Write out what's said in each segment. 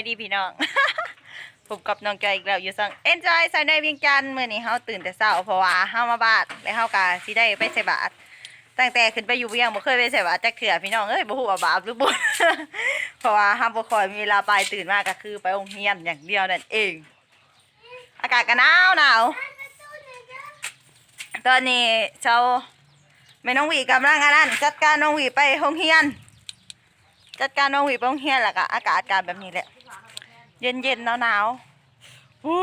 บายดีพี่น้อง ผมกับน้องจอยอีกแล้วอยู่ซัง Enjoy ใส่ในเวียงจันทน์มื้อนี้เฮาตื่นแต่เช้าเพราะว่าเฮามาบาดและเฮาก็สิได้ไปใส่บาตรตั้งแต่ขึ้นไปอยู่เวียงบ่เคยไปใส่บาตรจักเทื่อพี่น้องเอ้ยบ่ฮู้ว่าบาปหรือบุญ เพราะว่าเฮาบ่ค่อยมีเวลาไปตื่นมาก็คือไปโรงเรียนอย่างเดียวนั่นเอง อากาศก็หนาวหนาวตอนนี้เจ้าแม่น้องหวีกำลังอันนั้นจัดการน้องหวีไปโรงเรียน จัดการน้องหวีไปโรงเรียนแล้วก็อากาศการแบบนี้แหละ เย็นเย็นหนาวหนาวๆวู้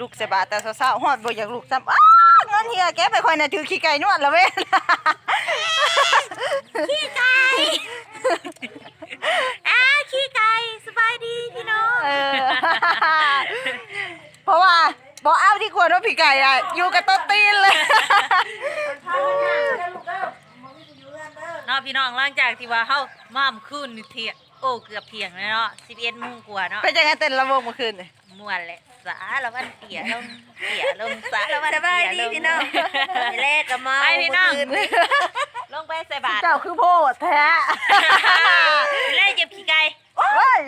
ลูกเสยบาแต่เศร้าๆฮอดบ่อยากลูกซ้ำอ้าวเงินเฮียแกไปคอยน่ะถือขี้ไก่นวดแล้วเว้ยขี้ไก่อ้าขี้ไก่สบายดีพี่น้องเออเพราะว่าบอกเอาที่ควรว่าพี่ไก่อะอยู่กับต้นตีนเลยเนาะพี่น้องหลังจากที่ว่าเฮาม่ามคืนนี่เที่ยง โอ้เกือบเที่ยงแล้วเนาะ11โมงกว่าเนาะเป็นยังไงเต้นระวงเมื่อคืนนี่ม่วนแหละสาละวันเตี่ยลงเตี่ยลงสาละวันสบายดีเตี่ยลงพี่น้องแรกก็เมาไปพี่น้องลงไปใส่บาตรเจ้าคือโพดแท้แรกเจ็บขี้ไก่โอ้ย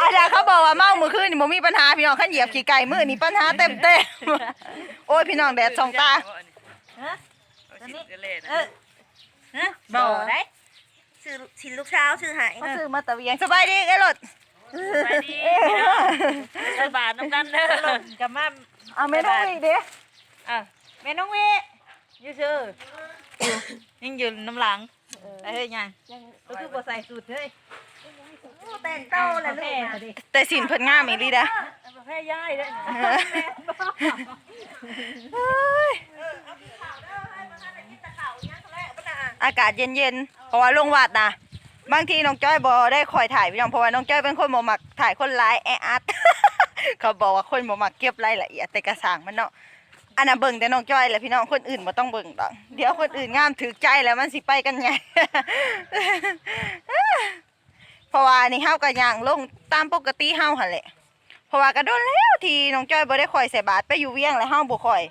อาจารย์เขาบอกว่าเมาเมื่อคืนนี่บ่มีปัญหาพี่น้องขันเหยียบขี้ไก่มือนี่ปัญหาเต็มเต็มๆโอ้ยพี่น้องแดดสองตาฮะตอนนี้เออฮะบ่ได้ ชื่อชินลูกเช้าชื่อหายเขาซื้อมาตะเวียงสบายดีไอ้รถสบายดีพี่น้องใส่บาตรน้ำกันเด้อลงกับมาเอาไม่ต้องอีกเด้อะแม่น้องเวอยู่ชื่อยังอยู่น้ำหลังเอ้ยยังก็คือบ่ใส่สูตรเฮ้ยแต่งเต้าแหละลูกแต่สินเพิ่นงามอีหลีเด้อแค่ย่ายเด้อ อากาศเย็นๆเพราะว่าลงวัดนะบางทีน้องจ้อยบอได้คอยถ่ายพี่น้องเพราะว่าน้องจ้อยเป็นคนบ่มักถ่ายคนร้ายแออัดเขาบอกว่าคนบ่มักเก็บรายละเอียดแต่กระสางมันเนาะอันน่ะเบิ่งแต่น้องจ้อยแหละพี่น้องคนอื่นบ่ต้องเบิ่งดอกเดี๋ยวคนอื่นงามถือใจแล้วมันสิไปกันใหญ่เพราะว่านี่เฮาก็ย่างลงตามปกติเฮาหั่นแหละเพราะว่าก็โดนแล้วที่น้องจ้อยบ่ได้คอยใส่บาตรไปอยู่เวียงแล้วเฮาบ่คอย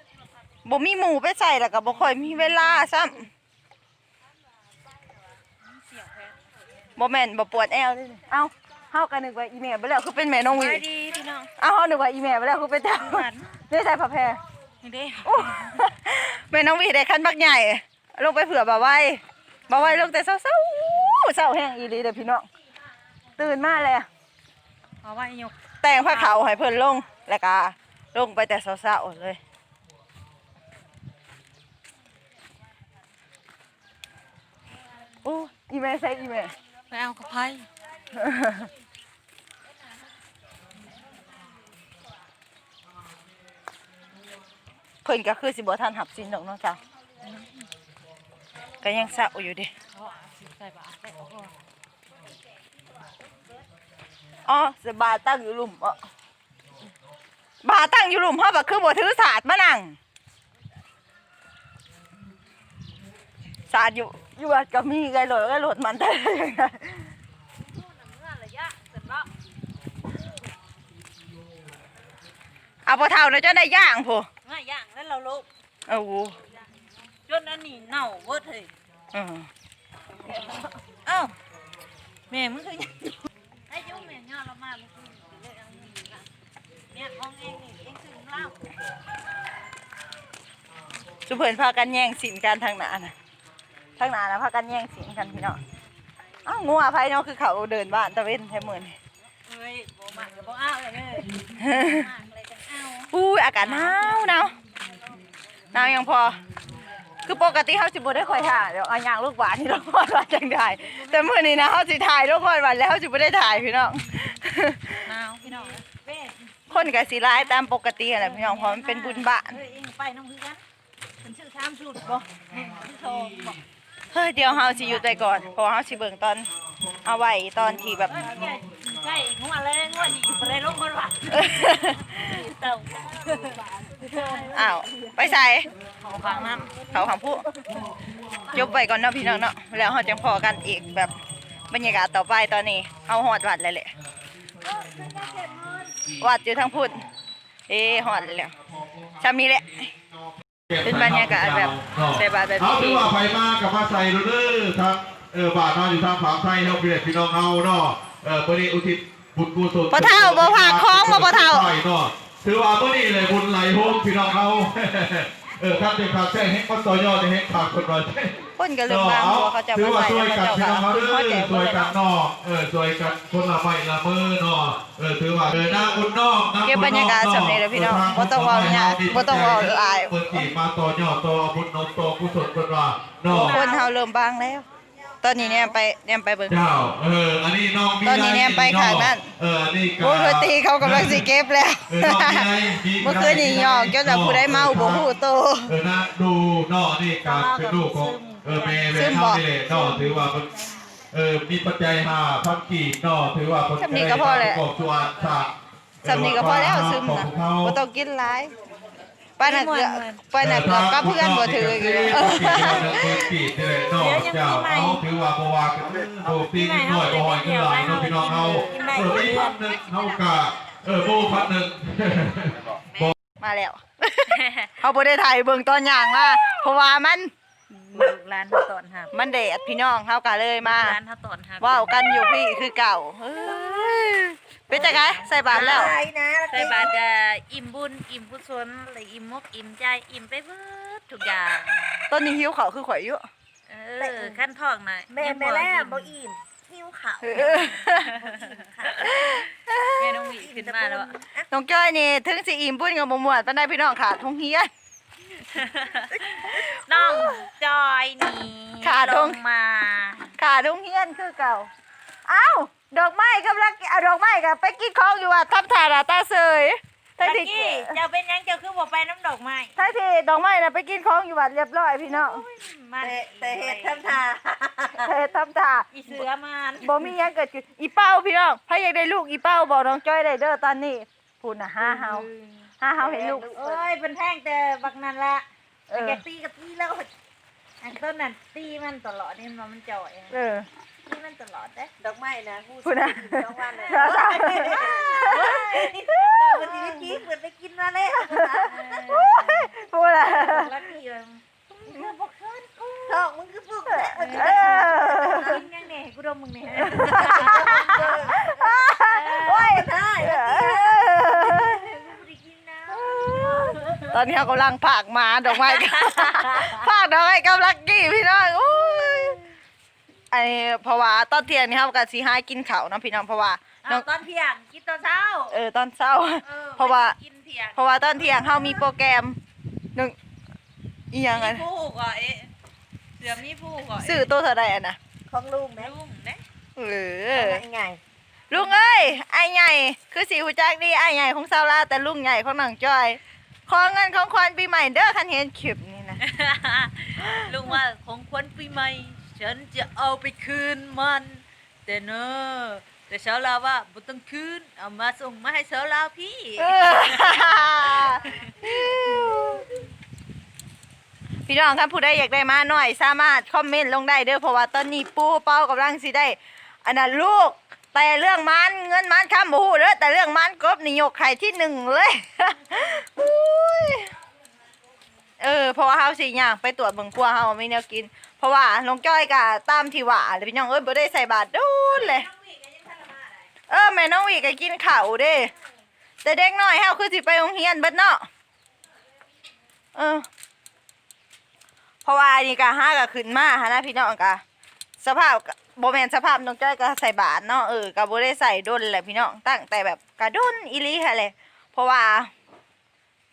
บ่มีหมู่ไปใส่แล้วก็บ่คอยมีเวลาซ้ำ บ่แม่นบ่ปวดแอวเลยเอ้าเฮากันนึกว่าอีแม่ไปแล้วคือเป็นแม่น้องวีไปดีพี่น้องเอ้าเฮานึกว่าอีแม่ไปแล้วคือเป็นเจ้านี่ใส่ผ้าแพรนี่เด้โอ้แม่น้องวีได้คันบักใหญ่ ลงไปเผื่อบ่าวไว้บ่าวไว้ลงแต่เช้าๆเช้าแห้งอีหลีเด้อพี่น้องตื่นมาแล้วเอาไว้ยกแต่งผ้าขาวให้เพิ่นลงแล้วก็ลงไปแต่เช้าๆเลยโอ้อีแม่ใส่อีแม่ ไปเอากระไพเพิ่นก็คือสิบ่ทันหับสินดอกเนาะจ้ะก็ยังเศร้าอยู่เดิใส่บาตรได้ออกอ๋อสบาตั้งอยู่หลุมอ๋อบาตั้งอยู่หลุมเฮาก็คือบ่ถือศาสตร์มานั่งศาสตร์อยู่ อยู่วัดก็มีไงโหลดก็โหลดมันได้ยังไงเมื่อระยะเสร็จแล้วเอาบ่เท่านะเจ้าได้ย่างพุง่ายย่างแล้วเราลบโอ้โหจนอันนี้เน่าเวิร์ดเฮ้ยอือเอ้าแม่มึงคือยังไอ้ยุ่งแม่ย่อเรามาเมื่อคืนเลยเอาดีนะเนี่ยของเองนี่เองซื้อของเราสุเพิ่นพากันแย่งสินกันทางหน้าน่ะ ทางหน้าน่ะพากันแย่งสินกันพี่น้องอ้าวงัวไผเนาะคือเขาเดินบ้านตะเว้นแท้มื้อนี่เฮ้ยบ่มากกับบ่เอาเลยเด้อมากเลยจังเอาอุ้ยอากาศหนาวหนาวหนาวยังพอ คือปกติเขาสิบ่ได้คอยถ่ายเดี๋ยวเอายางลูกหวานที่เราคอยว่าจังได้แต่มื้อนี้นะเขาสิถ่ายลูกคอยวันแล้วเขาสิบ่ได้ถ่ายพี่น้องหนาวพี่น้องเว้ยคนก็สิร้ายตามปกติแหละพี่น้องเพราะมันเป็นบุญบ้านเฮ้ยเองไปน้องคือกันฉันชื่อชามสุดบ่ชื่อโทบ่ เฮ้ยเดี๋ยวเฮาสิอยู่แต่ก่อนเพราะว่าเฮาสิเบิ่งตอนเอาไว้ตอนที่แบบ ใช่งวดเลยงวดอีกบ่ได้ลงคนว่าเต่าอ้าวไปใส่ของฟังน้เขาของผู้จบไปก่อนเนาะพี่น้องเนาะแล้วเฮาจังพอกันอีกแบบบรรยากาศต่อไปตอนนี้เฮาฮอดวัดแล้วแหละวัดอยู่ทางพุทธเอ้หอดแล้วชามีแหละ เป็นบรรยากาศแบบใส่บาตรแบบเอานี้ดูว่าไฟมากับมาใส่ดูเด้อทางเออบ้านนอนอยู่ทางฝั่งไทยเนาะพี่พี่น้องเฮาเนาะเออมื้อนี้อุทิศบุญกุศลบ่เฒ่าบ่พาคล้องบ่บ่เฒ่าไทยเนาะถือว่ามื้อนี้เลยบุญไหลโฮมพี่น้องเฮา เออครับเด็กครับแจ้งให้ก็ต่อยอดให้ขาดคนว่าคนก็เริ่มบางตัวเขาจะถือมาว่ใส่แล้วเขาจ้าน้องก็เขาคือแจกอช่วยกันนอกเออช่วยกันคนละไม้ละมือนาะเออถือว่าเออหน้าอุ่นนอกน้ำเก็บบรรยากาศสำเร็จแล้วพี่น้องบ่ต้องเว้าเนี่ยบ่ต้องเว้าหลายเปิดสีมาต่อยอดต่อบุญนมต่อกุศลคนว่านอกคนเฮาเริ่มบางแล้ว ตอนนี้เนี่ยไปเนี่ยไปเบิ่ง เจ้าเอออันนี้น้องมีตอนนี้เนี่ยไปข้างนั้นเอออันนี้ก็วงดนตรีเขากำลังสิเก็บแล้วเออน้องมีอะไรมีเมื่อคืนนี่หยอกจนว่าผู้ใดเมาบ่ฮู้โตเออนะดูเนาะนี่การเป็นลูกของเออแม่แม่ซึมบ่เฮานี่แหละเนาะถือว่ามันเออมีปัจจัยห้าพันกีบเนาะถือว่าคนสำนีก็พอแหละ ประกอบตัวศาสตร์สำนีก็พอแล้วซึมของนะเขาบ่ต้องกินหลาย ป้าน่ะเกือบป้าน่ะเกือบกับเพื่อนบ่ถืออยู่เออถ้าคุณนอกนี่ก็คือเงินกีบนี่แหละเนาะเจ้าเอาถือว่าบ่ว่ากันโอ้ปีนิดหน่อยบ่หอยขึ้นหลายเนาะพี่น้องเฮาเออมีพันหนึงเฮากะเออโบพันหนึงมาแล้ว เขาบ่ได้ถ่ายเบิ่งตอนอย่างว่าเพราะว่ามัน ลูกหลานเขาตอนหับมันแดดพี่น้องเฮาก็เลยมาหลานเขาตอนหับเว้ากันอยู่พี่คือเก่าเฮ้ยเป็นจังไงใส่บาตรแล้วใส่บาตรจะอิ่มบุญอิ่มกุศลเลยอิ่มมกอิ่มใจอิ่มไปเบิดทุกอย่างต้นนี้หิวเขาวคือข่อยอยู่เออขั้นทองหน่อยแม่แม่แล้วบ่อิ่มหิวข้าวเออแม่น้องหวีขึ้นมาแล้วอะน้องจ้อยนี่ถึงสิอิ่มบุญกับบ่ม่วนปานใดพี่น้องขาดทงเฮียน น้องจอยนี่ขาดลลงงมาขาดทงเฮียนคือเก่า เอ้า ดอกไม้กำลังเอาดอกไม้กับไปกินของอยู่ว่าทับทาราตาเสยตะทั้งที่กี้เจ้าเป็นหยังเจ้าคือบ่ไปน้ำดอกไม้ทั้งที่ดอกไม้น่ะไปกินของอยู่วัดเรียบร้อยพี่น้องมันแต่แต่เฮ็ดทำท่าเฮ้ยทับทาอีเสือมันบ่มีหยังเกิดขึ้นอีเป้าพี่น้องถ้าอยากได้ลูกอีเป้าบอกน้องจ้อยได้เด้อตอนนี้พูดน่ะห้าเฮาห้าเฮาเห็นลูกเอ้ยเป็นแท่งแต่บักนั่นละเออแกตีกับตีแล้วอันต้นนั่นตีมันตลอดนี่มันมันจ่อยอะเออตีมันตลอดเด้ดอกไม้นะผู้พูดนะสองวันนะสาวสาววันนี้กี้เปิดไปกินมาแล้วพูดนะแล้วพี่มันมึงบอกเคินกูท้องมึงคือพวกแหละเออกินยังเนี่ยกูดมมึงเนี่ย โอ้ย ได้ เออ กูได้กินนะ ต อนนี้เขากำลังผากหมาดอกไม้กันผากดอกไม้กับลักกี้พี่น้องโอ้ยไอ้เพราะว่าตอนเที่ยงนี่ครับกับสีห้ากินข้าวเนาะพี่น้องเพราะว่าน้เอาองตอนเที่ยงกินตอนเช้าเออตอนเช้า ออเพราะว่า กินเที่ยงเพราะว่าตอนเที่ยงเขามีโปรแกรมหนึ่งอีหยังไงมีผู้ก่อเอ๊ะเสือมีผู้ก่อซื้อตัวเท่าไรอะนะของลุงนะลุงเนี่ยเออไงลุงเอ้ยไอ้ใหญ่คือสีหูจักดีไอ้ใหญ่ของซาวลาวแต่ลุงใหญ่ของหนังจอย ขอเงินของขวัญปีใหม่เด้อคันเห็นคลิปนี่นะ ลุงว่าของขวัญปีใหม่ ฉันจะเอาไปคืนมัน แต่เนอะแต่สาวลาวว่าบ่ต้องคืนเอามาส่งมาให้สาวลาวพี่เออพี่น้องครับผู้ใดอยากได้มาหน่อย สามารถคอมเมนต์ลงได้เด้อเพราะว่าตอนนี้ปูเป้ากำลังสิได้ อันนั้นลูก แต่เรื่องมันเงินมันคำบูเด้อแต่เรื่องมันกบนี่ยกไข่ที่หนึ่งเลยอุ้ยเออเพราะว่าเฮาสิย่างไปตรวจเบิ่งครัวเฮาไม่แนวกิน เพราะว่าลงจ้อยกะตามที่ว่าเลยพี่น้องเอ้ยบ่ได้ใส่บาตรดูเลยเออแม่น้องวีก็กินข้าวเด้แต่เด็กน้อยเฮาคือสิไปโรงเรียนเบิดเนาะเออเพราะว่านนี้ก็ห้าก็ขึ้นมาหานะพี่น้องก็ สภาพก็บ่แมนสภาพน้องจ้อยก็ใส่บาตรเนาะเออก็บ่ได้ใส่ดนแหละพี่น้องตั้งแต่แบบกระดนอีลีค่ะเลยเพราะว่า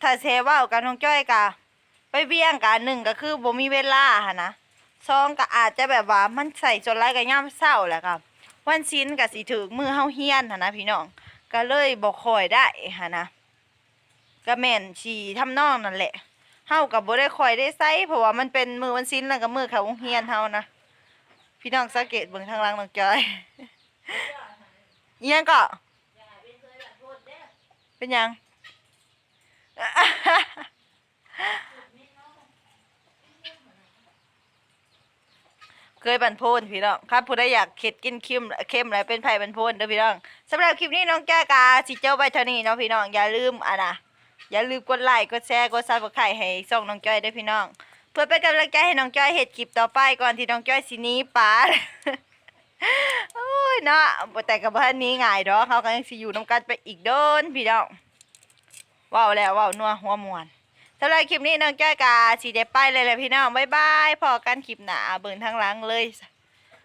ถ้าเซว้ากับน้องจ้อยก็ไปเบี้ยงกันหนึ่งก็คือโบมีเวลาหั่นนะสองก็อาจจะแบบว่ามันใส่จนไรก็ย่ามเศร้าแหละครับวันศิลก็สิถึงมือเฮาเฮียนหั่นนะพี่น้องก็เลยบ่ค่อยได้หั่นนะก็แม่นสิทำนองนั่นแหละเฮากับโบได้คอยได้ใส่เพราะว่ามันเป็นมือวันศิลป์แล้วก็มือเขาเรียนเฮานะ พี่น้องสังเกตเบิ่งทางหล่างน้องจอยอิหยังก็เป็นยังเคยบันโพนพี่น้องครับผู้ใดอยากเข็ดกินเข้มเข้มอะไรเป็นไผ่บันโพนเด้อพี่น้องสำหรับคลิปนี้น้องแก้กาสิเจ้าไปเท่านี้เนาะพี่น้องอย่าลืมอะนะอย่าลืมกดไลค์กดแชร์กดซับสไครต์ให้ส่องน้องจ้อยด้วยพี่น้อง พื่อเป็นกำลังใจให้น้องจ้อยเฮ็ดคลิปต่อไปก่อนที่น้องจ้อยสินี้ป้าโอ้ยเนาะแต่กับพันนี้ง่ายดอกเขาก็ยังสิอยู่นํกันไปอีกโดนพี่น้องว้าวแล้วว้าวนัวหัวมวนสำหรับคลิปนี้น้องจ้อยกาสิได้ไปเลยแหละพี่น้องบ๊ายบายพอกันคลิปหนาเบิ่งทางหลังเลย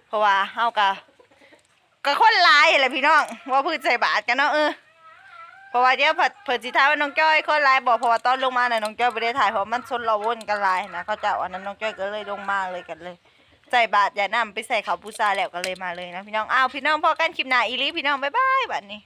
เพราะว่าเฮาก็ก็คนลายแหละพี่น้องว่าพืชใส่บาทกันเนาะเออ เพราะว่าเดี๋ยวเผิดสิท้ายว่าน้องจ้อยคนไลน์บ่เพราะว่าตอนลงมาน่ะน้องจ้อยบ่ได้ถ่ายเพราะมันชนเราวนกันไลน์นะเขาเจ้าอันนั้นน้องจ้อยก็เลยลงมาเลยกันเลย ใส่บาทอย่านำไปใส่เขาปูซาแล้วก็เลยมาเลยนะพี่น้องอ้าวพี่น้องพอกันคลิปหน้าอีลีพี่น้องบ๊ายบายบัดนี้